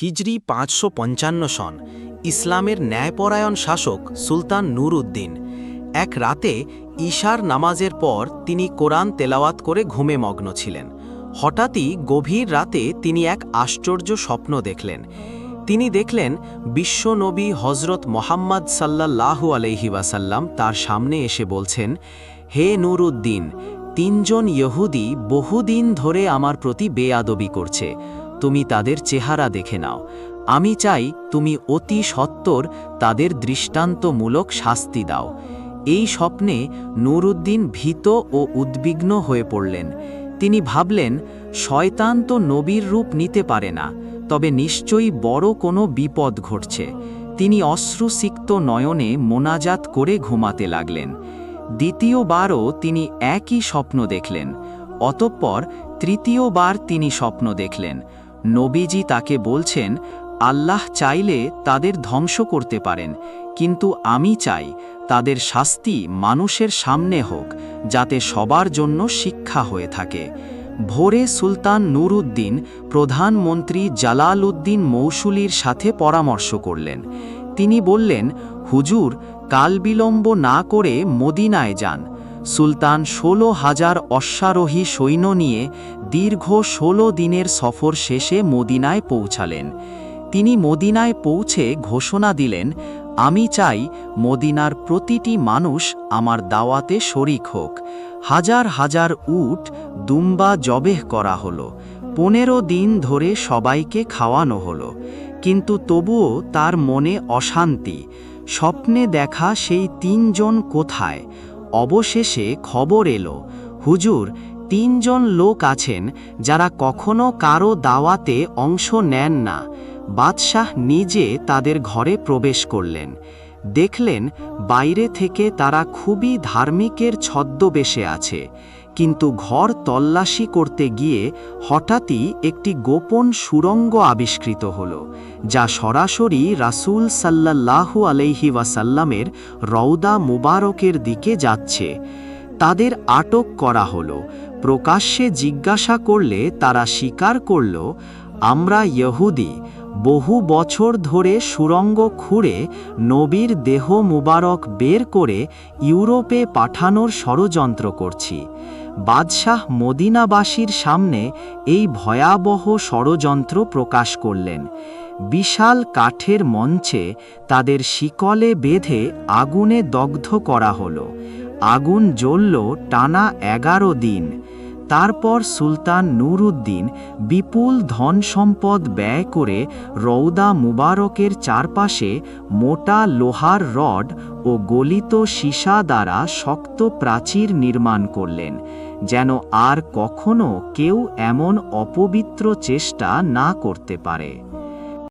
হিজরি পাঁচশো পঞ্চান্ন সন, ইসলামের ন্যায়পরায়ণ শাসক সুলতান নূর উদ্দিন এক রাতে ঈশার নামাজের পর তিনি কোরআন তেলাওয়াত করে ঘুমে মগ্ন ছিলেন। হঠাৎই গভীর রাতে তিনি এক আশ্চর্য স্বপ্ন দেখলেন। তিনি দেখলেন বিশ্বনবী হজরত মোহাম্মদ সাল্লাল্লাহু আলহি ওয়াসাল্লাম তার সামনে এসে বলছেন, হে নূর উদ্দিন তিনজন ইহুদি বহুদিন ধরে আমার প্রতি বেয়াদবি করছে। তুমি তাদের চেহারা দেখে নাও। আমি চাই তুমি অতি সত্বর তাদের দৃষ্টান্তমূলক শাস্তি দাও। এই স্বপ্নে নুরুদ্দিন ভীত ও উদ্বিগ্ন হয়ে পড়লেন। তিনি ভাবলেন, শয়তান তো নবীর রূপ নিতে পারে না, তবে নিশ্চয়ই বড় কোনো বিপদ ঘটছে। তিনি অশ্রুসিক্ত নয়নে মোনাজাত করে ঘুমাতে লাগলেন। দ্বিতীয়বারও তিনি একই স্বপ্ন দেখলেন, অতঃপর তৃতীয়বার তিনি স্বপ্ন দেখলেন। নবীজি তাকে বলছেন, আল্লাহ চাইলে তাদের ধ্বংস করতে পারেন, কিন্তু আমি চাই তাদের শাস্তি মানুষের সামনে হোক, যাতে সবার জন্য শিক্ষা হয়ে থাকে। ভোরে সুলতান নুরুদ্দিন প্রধানমন্ত্রী জালাল উদ্দিন মৌসুলির সাথে পরামর্শ করলেন। তিনি বললেন, হুজুর, কালবিলম্ব না করে মদিনায় যান সুলতান ষোলো হাজার অশ্বারোহী সৈন্য নিয়ে দীর্ঘ ষোলো দিনের সফর শেষে মদিনায় পৌঁছালেন। তিনি মদিনায় পৌঁছে ঘোষণা দিলেন, আমি চাই মদিনার প্রতিটি মানুষ আমার দাওয়াতে শরিক হোক। হাজার হাজার উট দুম্বা জবেহ করা হলো, পনেরো দিন ধরে সবাইকে খাওয়ানো হলো। কিন্তু তবুও তার মনে অশান্তি, স্বপ্নে দেখা সেই তিনজন কোথায়? অবশেষে খবর এলো, হুজুর, তিনজন লোক আছেন যারা কখনো কারও দাওয়াতে অংশ নেন না। বাদশাহ নিজে তাদের ঘরে প্রবেশ করলেন। দেখলেন বাইরে থেকে তারা খুবই ধার্মিকের ছদ্মবেশে আছে, কিন্তু ঘর তল্লাশি করতে গিয়ে হঠাৎই একটি গোপন সুরঙ্গ আবিষ্কৃত হল, যা সরাসরি রাসূল সাল্লাল্লাহু আলাইহি ওয়াসাল্লামের রৌদা মুবারকের দিকে যাচ্ছে। তাদের আটক করা হলো, প্রকাশ্যে জিজ্ঞাসা করলে তারা স্বীকার করল, আমরা ইহুদি বহু বছর ধরে সুরঙ্গ খুঁড়ে নবীর দেহ মুবারক বের করে ইউরোপে পাঠানোর ষড়যন্ত্র করছি। বাদশাহ মদিনাবাসীর সামনে এই ভয়াবহ ষড়যন্ত্র প্রকাশ করলেন। বিশাল কাঠের মঞ্চে তাদের শিকলে বেঁধে আগুনে দগ্ধ করা হলো। আগুন জ্বলল টানা এগারো দিন। তারপর সুলতান নুরুদ্দিন বিপুল ধন সম্পদ ব্যয় করে রৌদা মুবারকের চারপাশে মোটা লোহার রড ও গলিত সীসা দ্বারা শক্ত প্রাচীর নির্মাণ করলেন, যেন আর কখনো কেউ এমন অপবিত্র চেষ্টা না করতে পারে।